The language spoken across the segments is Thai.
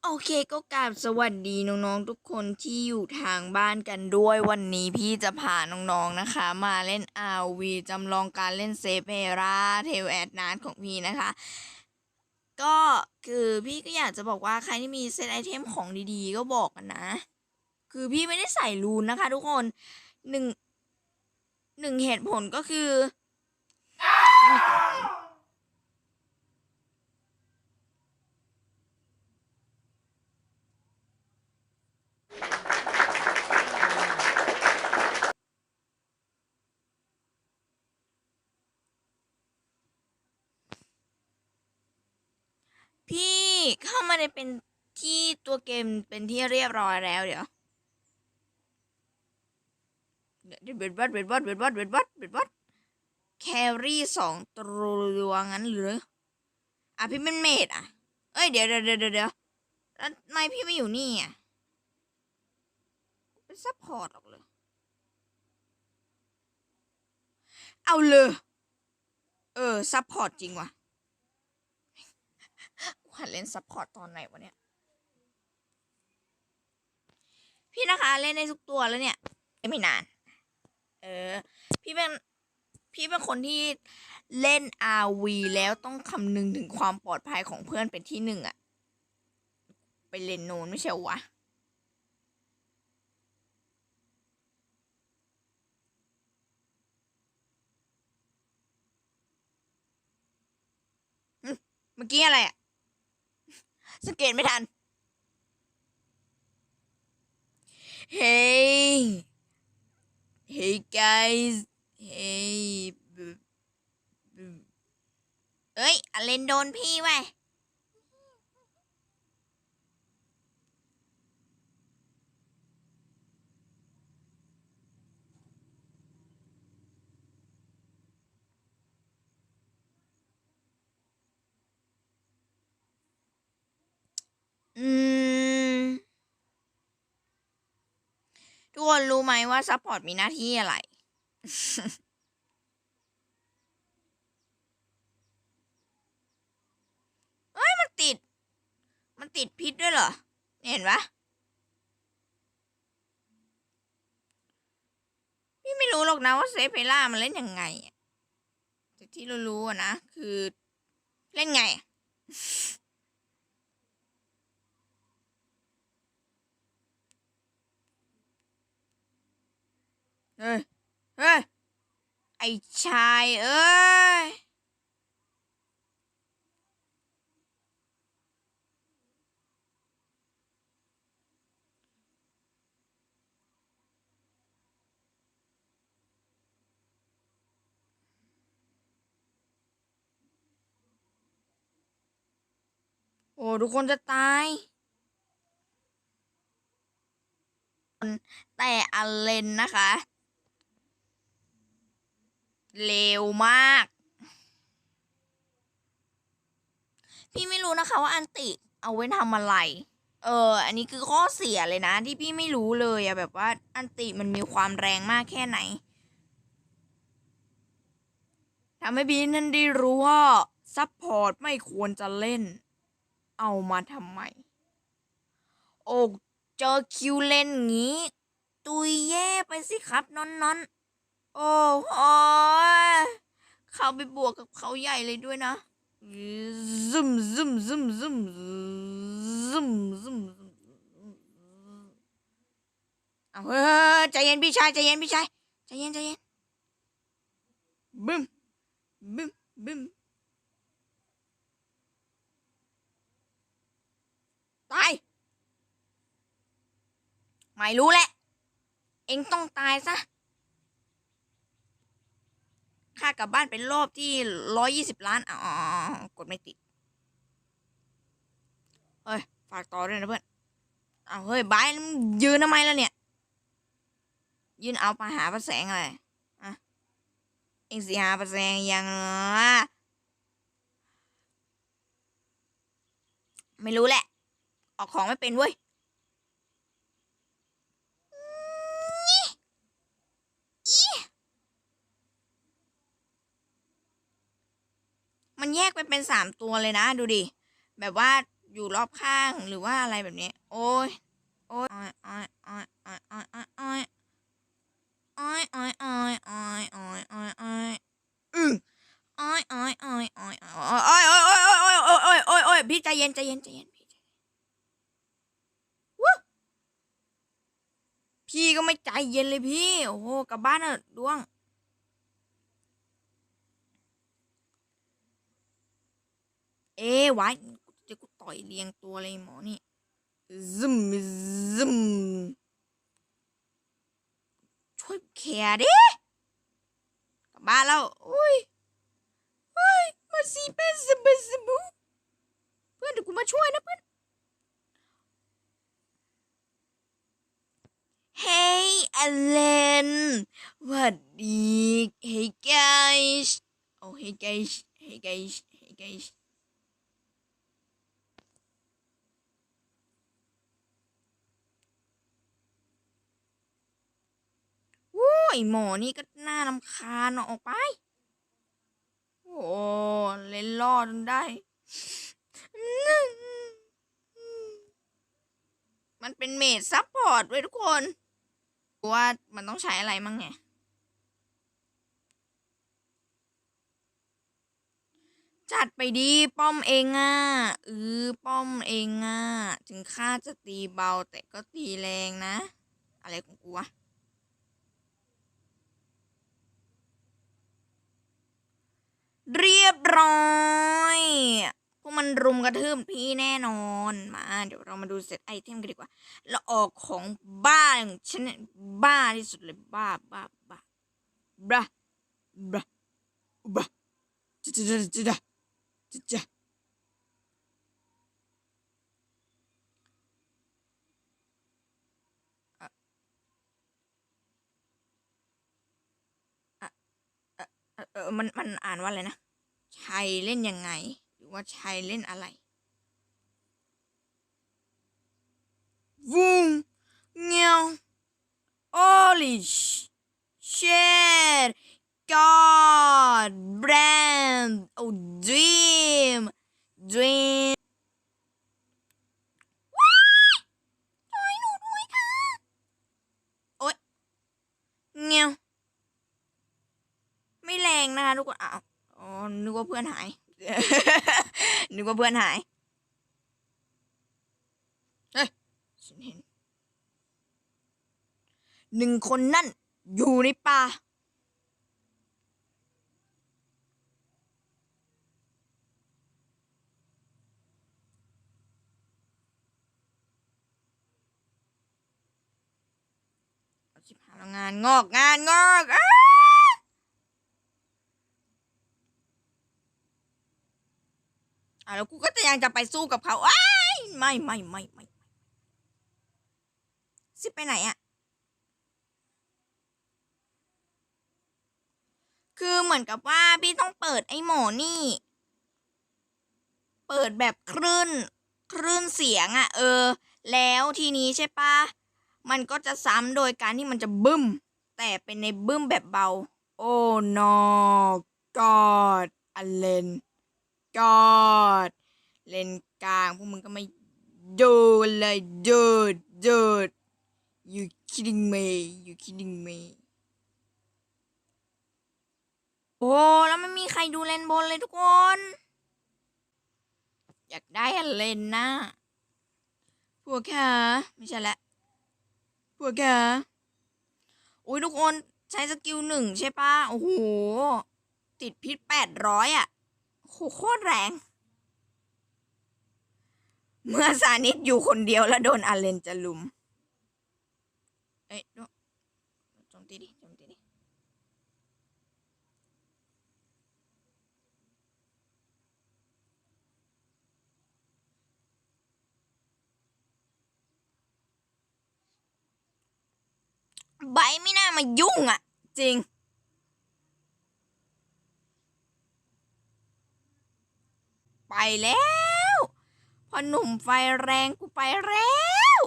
โอเคก็กราบสวัสดีน้องๆทุกคนที่อยู่ทางบ้านกันด้วยวันนี้พี่จะพาน้องๆนะคะ มาเล่น RV จำลองการเล่นเซฟเ e ราเทลแอดนานของพี่นะคะ ก็คือพี่ก็อยากจะบอกว่าใครที่มีเซตไอเทมของดีๆ ก็บอกกันนะ คือพี่ไม่ได้ใส่รูนนะคะทุกคนหนึ่งหนึ่งเหตุผลก็คือ พี่ เข้ามาในเป็นที่ตัวเกมเป็นที่เรียบร้อยแล้วเดี๋ยวเดี๋ยวเบ็ดวัดเบ็ดวัดเบ็ดวัดเบ็ดวัดเบ็ดวัดแครี่สองตัวงั้นหรืออะพี่เป็นเมดอะ เอ้ยเดี๋ยวเดี๋ยวเดี๋ยวเดี๋ยวแล้วทำไมพี่ไม่อยู่นี่อะเป็นซัพพอร์ตหรอกเลย เอาเลย เออซัพพอร์ตจริงว่ะ หัดเล่นซัพพอร์ตตอนไหนวะเนี่ย พี่นะคะ เล่นได้ทุกตัวแล้วเนี่ยไม่นาน เออ พี่เป็นพี่เป็นคนที่เล่น RV แล้วต้องคำนึงถึงความปลอดภัยของเพื่อนเป็นที่หนึ่งอะไปเล่นโนนไม่ใช่วะเมื่อกี้อะไรอะ สังเกตไม่ทัน Hey Hey guys Hey เอ้ยอเลนโดนพี่ไว้ อืม ทุกคนรู้ไหมว่าซัพพอร์ตมีหน้าที่อะไรเฮ้ย มันติด มันติดพิษด้วยเหรอ เห็นปะพี่ไม่รู้หรอกนะว่าเซฟเพล่ามันเล่นยังไงแต่ที่รู้ๆอะนะ คือ เล่นไง เฮ้ย เฮ้ย ไอชายเอ้ย โอ้ทุกคนจะตายแต่อเลนนะคะ เร็วมาก พี่ไม่รู้นะคะว่าอันติเอาไว้ทำอะไร เออ อันนี้คือข้อเสียเลยนะ ที่พี่ไม่รู้เลยอะแบบว่าอันติมันมีความแรงมากแค่ไหนทำให้พี่นั่นได้รู้ว่าซัพพอร์ตไม่ควรจะเล่น เอามาทำไม โอ้เจอคิวเล่นงี้ ตุยแย่ไปสิครับนอนนอนๆ โอ้โหเข้าไปบวกกับเขาใหญ่เลยด้วยนะซึมซึมซึมซึมซึมซึมเอาเฮ้ยใจเย็นพี่ชายใจเย็นพี่ชายใจเย็นใจเย็นบึ้มบึ้มบึ้มตายไม่รู้แหละ เอ็งต้องตายซะ ค่ากลับบ้านเป็นรอบที่ร้อยยี่สิบล้านอ๋อกดไม่ติด เฮ้ย ฝากต่อด้วยนะเพื่อนเอาเฮ้ยบายยืนทำไมแล้วเนี่ย ยืนเอาไปหาประแสงอะไรอะเองสิหาประแสงยังเหรอไม่รู้แหละ ออกของไม่เป็นเว้ย มันแยกไปเป็นสามตัวเลยนะดูดิ แบบว่าอยู่รอบข้างหรือว่าอะไรแบบนี้ โอ้ยโอ้ยอ้อยอ้อยอ้อยอ้อยอ้อยอ้อยอ้อยอ้อยอ้อยอ้อยอ้อยอ้อยอ้อยอืออ้อยอ้อยอ้อยอ้อยอ้อยอ้อยอ้อยอ้อยอ้อยอ้อยอ้อยอ้อยอ้อยพี่ใจเย็นใจเย็นใจเย็นพี่วู้พี่ก็ไม่ใจเย็นเลยพี่ โอ้โหกลับบ้านเถอะดวง เอ๊ไว้จะกูต่อยเรียงตัวเลยหมอนี่ซึมซึมช่วยแขดิกลับบ้านแล้วอุ้ยอุ้ยมาสีเป็นซึมซึมเพื่อนเดี๋ยวกูมาช่วยนะเพื่อนเฮ้ยอเลนหวัดดีเฮ้ยไกส์โอ้เฮ้ยไกส์เฮ้ยไกส์เฮ้ยไกส์ ยหมอนี่ก็น่ารำคาญอะออกไป โอ้เล่นล่อจนได้ มันเป็นเมดซับพอร์ตด้วยทุกคนว่ามันต้องใช้อะไรมั่งไงจัดไปดีป้อมเองอะเออป้อมเองอะถึงข้าจะตีเบาแต่ก็ตีแรงนะ อะไรของกูวะ เรียบร้อยพวกมันรุมกระทืบพี่แน่นอน มา เดี๋ยวเรามาดูเซตไอเทมกันดีกว่าแล้วออกของบ้าอย่างฉันเนี่ยบ้าที่สุดเลยบ้าบ้าบ้าบ้าบ้าบ้าจ้าจ้าจ้าจ้าจ้าจ้าเออเออมันมันอ่านว่าอะไรนะชัยเล่นยังไง หรือว่าชัยเล่นอะไรวุ้งเงี้ยว holy sh- shit god brand oh dream dream ว้ายช่วยหนูด้วยค่ะ โอ๊ยเงี้ยว ไม่แร งนะคะทุกคนอ้าวนึกว่าเพื่อนหาย นึกว่าเพื่อนหาย เฮ้ยฉันเห็นหนึ่งคนนั่น อยู่ในป่าเอาชิบหายแล้วงานงอกงานงอกอ้า อะแล้วกูก็จะยังจะไปสู้กับเขาอ้ายไม่ไม่ไม่ไม่ซิไปไหนอะคือเหมือนกับว่าพี่ต้องเปิดไอ้หมอนี่ เปิดแบบคลื่นคลื่นเสียงอะเออ แล้วทีนี้ใช่ปะมันก็จะซ้ำโดยการที่มันจะบึ้ม แต่เป็นในบึ้มแบบเบา โอ้ no god อเลน god เล่นกลางพวกมึงก็ไม่ดูเลยดูดดูด you kidding me you kidding me โอ้แล้วไม่มีใครดูเลนบนเลยทุกคน อยากได้เลนนะพวกแค่ไม่ใช่ละพวกแค่โอ้ยทุกคนใช้สกิลหนึ่งใช่ปะโอ้โห ติดพิษแปดร้อยอะ โหโคตรแรง เมื่อซานิดอยู่คนเดียวแล้วโดนอาเลนจะลุม เอ้ยโดโจมตีดิโจมตีดิใบไม่น่ามายุ่งอะ จริง ไปแล้วพ่อหนุ่มไฟแรงกูไปแล้ว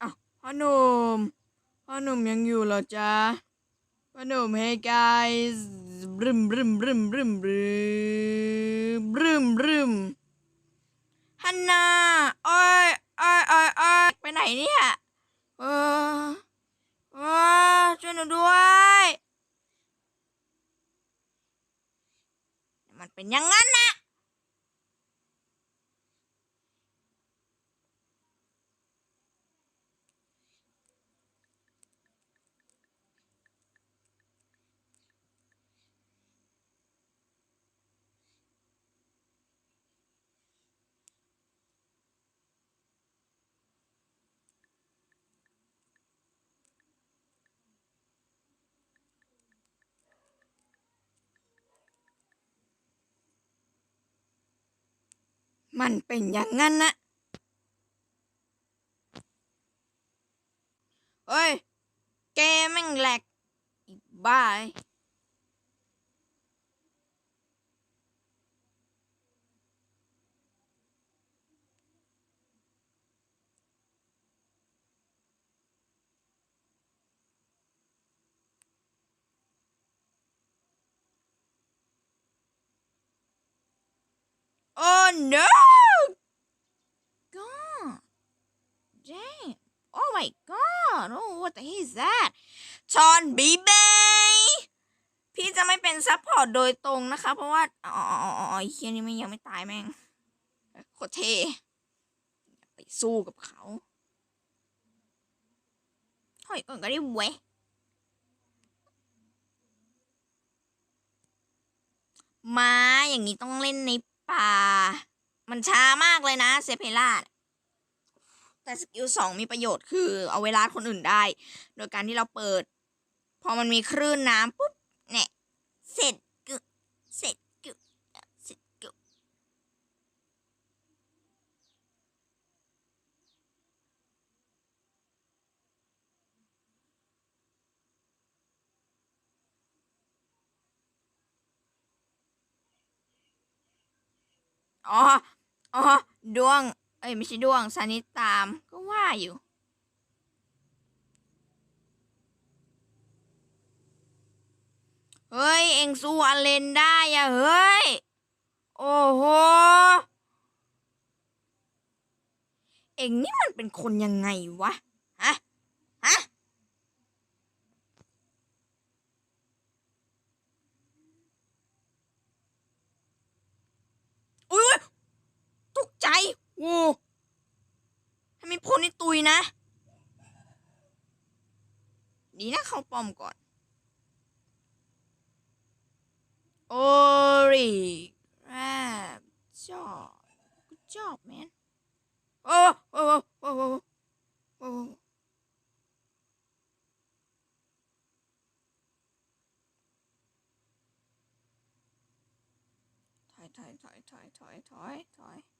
อ้าพ่อหนุ่มพ่อหนุ่มยังอยู่เหรอจ๊ะพ่อหนุ่มเฮ้ guys บรึมบรึมบรึมบรึมบรึมบรึมบรึมฮันนาโอ้ย เอ้ยเอ้เอ้ไปไหนเนี่ยเออเออช่วยหนูด้วยมันเป็นยัางนั้นนะ มันเป็นอย่างนั้นนะเฮ้ย แกแม่งแหลกอีบ้า Oh no! God! Damn! Oh my God! Oh, what the hell is that? ชอนบีเบพี่จะไม่เป็นซัพพอร์ตโดยตรงนะคะ เพราะว่า อ๋ออ๋อ้เคียนี่ไม่ยังไม่ตายแม่งโคตเทไปสู้กับเขาเฮ้ยเออก็ได้เว้ยมาอย่างนี้ต้องเล่นใน ป่า มันช้ามากเลยนะเซเพล่าแต่สกิลสองมีประโยชน์คือเอาเวลาคนอื่นได้ โดยการที่เราเปิด พอมันมีคลื่นน้ำปุ๊บเนี่ยเสร็จ อ๋อ อ๋อ ดวง เอ้ย ไม่ใช่ดวงซานิตาม ก็ว่าอยู่ เฮ้ย เอ็งสู้อเลนได้อะเฮ้ย โอ้โห เอ็งนี่มันเป็นคนยังไงวะ ดีนะเขาป้อมก่อน โอริแรบจอบกูจอบแมนโอ้โอ้โอ้โอ้โอ้ถอยถอยถอยถอยถอยถอย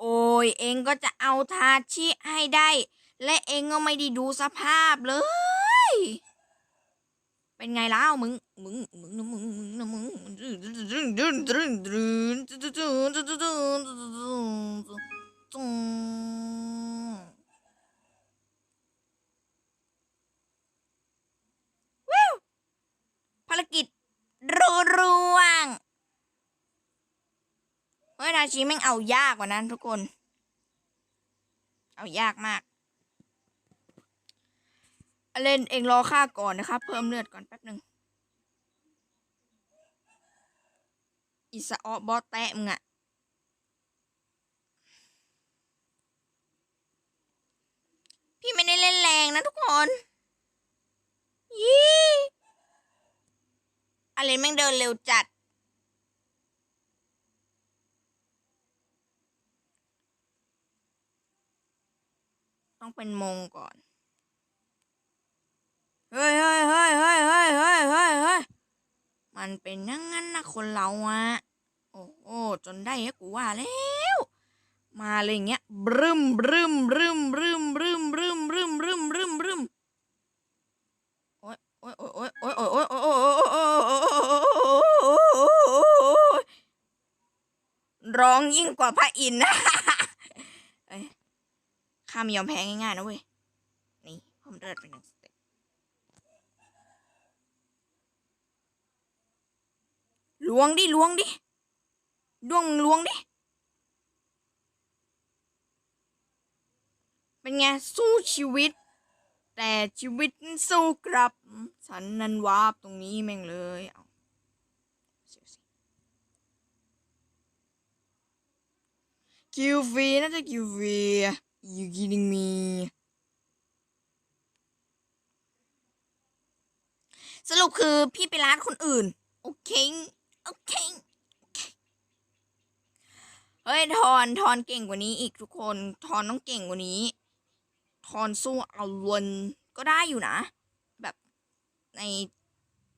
โอ้ยเองก็จะเอาทาชิให้ได้ และเองก็ไม่ได้ดูสภาพเลย เป็นไงแล้วมึง มึง มึงนะมึง มึงนะมึงวิวภารกิจรูร่วง เฮ้ยนาชีแม่งเอายากกว่านั้นทุกคน เอายากมาก เล่นเองรอค่าก่อนนะครับ เพิ่มเลือดก่อนแป๊บหนึ่งอิสออบอสแตะมึงอะพี่ไม่ได้เล่นแรงนะทุกคนยี่อเลนแม่งเดินเร็วจัด ต้องเป็นมงก่อน เฮ้ยเฮ้ยเฮ้ยเฮ้ยเฮ้ยเฮ้ยเฮ้ยเฮ้ยมันเป็นนั่งงั้นนะคนเราอะโอ้โหจนได้ฮะกูว่าแล้ว มาเลยอย่าเงี้ยบรึมบรึมบรึมบรึมบรึมบรึมบรึมบรึมบรึมบรึมโอ้ยโอ้ยโอ้ยโอ้ยโอ้ยโอ้ยโอ้ยโอ้ยโอ้ยร้องยิ่งกว่าพระอินทร์นะ ห้ามยอมแพ้ง่ายๆนะเว้ย นี่เพิ่มเลือดไปหนึ่งสเต็ปล้วงดิล้วงดิล้วงมึงล้วงดิ เป็นไง สู้ชีวิต แต่ชีวิตสู้กลับ ฉันนั้นวาบตรงนี้แม่งเลยเอาคิวฟีน่าจะคิวฟี you kidding me สรุปคือพี่ไปร้านคนอื่น โอเค โอเค เฮ้ย ทอนทอนเก่งกว่านี้อีกทุกคน ทอนต้องเก่งกว่านี้ ทอนสู้เอาลวนก็ได้อยู่นะ แบบใน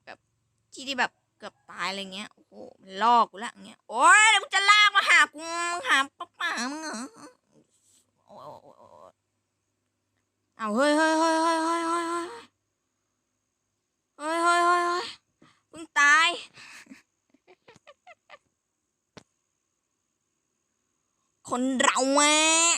แบบที่ที่แบบเกือบตายอะไรเงี้ย โอ้โหมันลอกกูละเงี้ย โอ้ยแล้วมึงจะลากมาหากูมึงหาป้าป๋ามึงเหรอ โอ้ยโอ้ยโอ้ยโอ้ยเอาเฮ้ยเฮ้ยเฮ้ยเฮ้ยเฮ้ยเฮ้ยเฮ้ยเฮ้ยเฮ้ยเฮ้ยเฮ้ยเพิ่งตาย คนเราแม่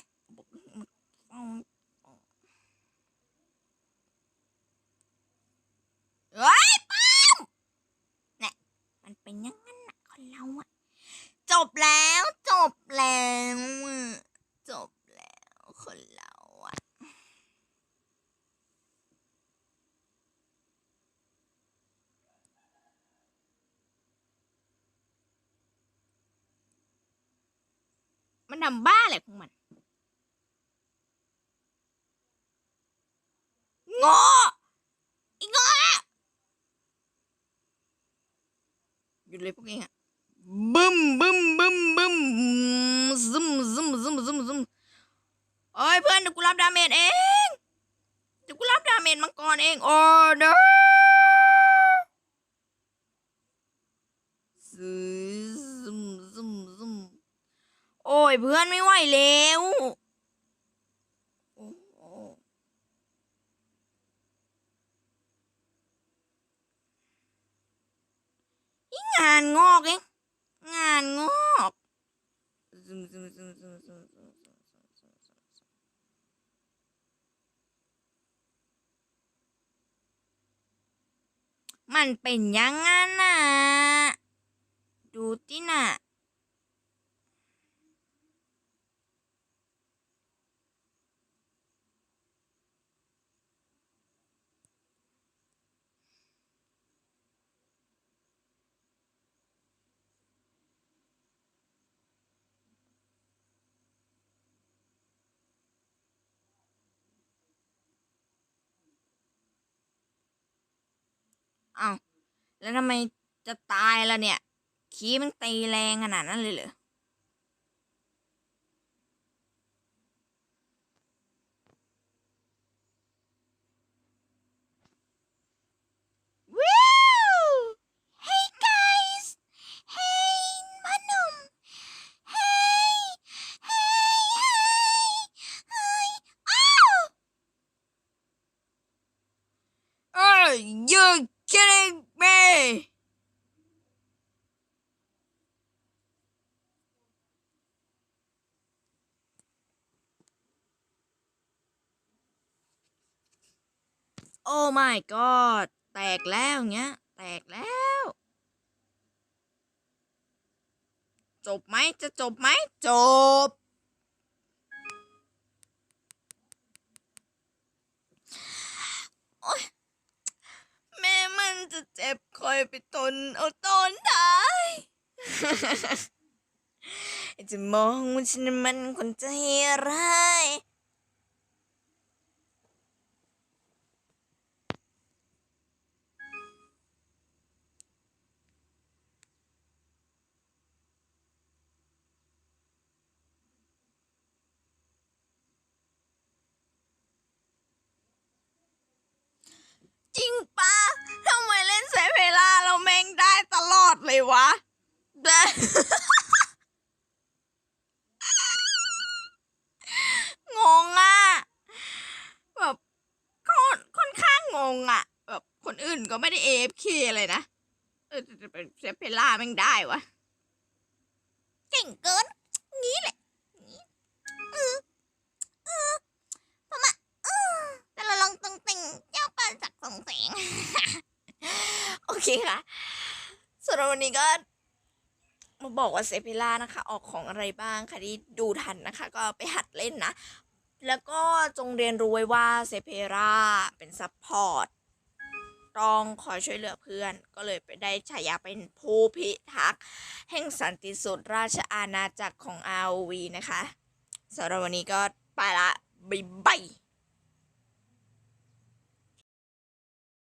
ำบ้าอะไรของมันโง่อีโง่หยุดเลยพวกเองอะบึ้มบึ้มบึ้มบึ้มซึมซึมซึมซึมซึมโอ้ยเพื่อนเดี๋ยวกูรับดาเมจเองเดี๋ยวกูรับดาเมจมังกรเองโอ้เด้อซึมซึมซึมโอ้ ยเพื่อนไม่ไหวแล้วนี่งานงอกเองงานงอกมันเป็นยังไงนะดูที่น่ะ อ้าวแล้วทำไมจะตายล่ะเนี่ย ขี้มันตีแรงขนาดนั้นเลยเหรอ วิว Hey guys Hey มาหนุ่ม Hey Hey Hey Hey อ้าว Are you kidding me? Oh my god แตกแล้วเงี้ย แตกแล้ว จบไหม จะจบไหม จบ แม่มัน จะเจ็บคอยไปทนเอาตอนท้ายจะมองว่าฉันนั้นมันคนใจร้าย งงอะแบบค่อนค่อนข้างงงอะแบบคนอื่นก็ไม่ได้เอฟเคเลยนะเออจะเป็นเซเพล่าแม่งได้วะ เก่งเกิน งี้แหละเออมาเแต่เรลองตรงแเจ้าป่าจากสองแโอเคค่ะสำหรับวันนี้ก็ มาบอกว่าเซฟิล่านะคะ ออกของอะไรบ้างค่ะที่ดูทันนะคะ ก็ไปหัดเล่นนะ แล้วก็จงเรียนรู้ไว้ว่าเซเพราเป็นซัพพอร์ตต้องคอยช่วยเหลือเพื่อน ก็เลยไปได้ฉายาเป็นผู้พิทักษ์แห่งสันติสุขราชอาณาจักรของ ROV นะคะสำหรับวันนี้ก็ไปละบ๊ายบาย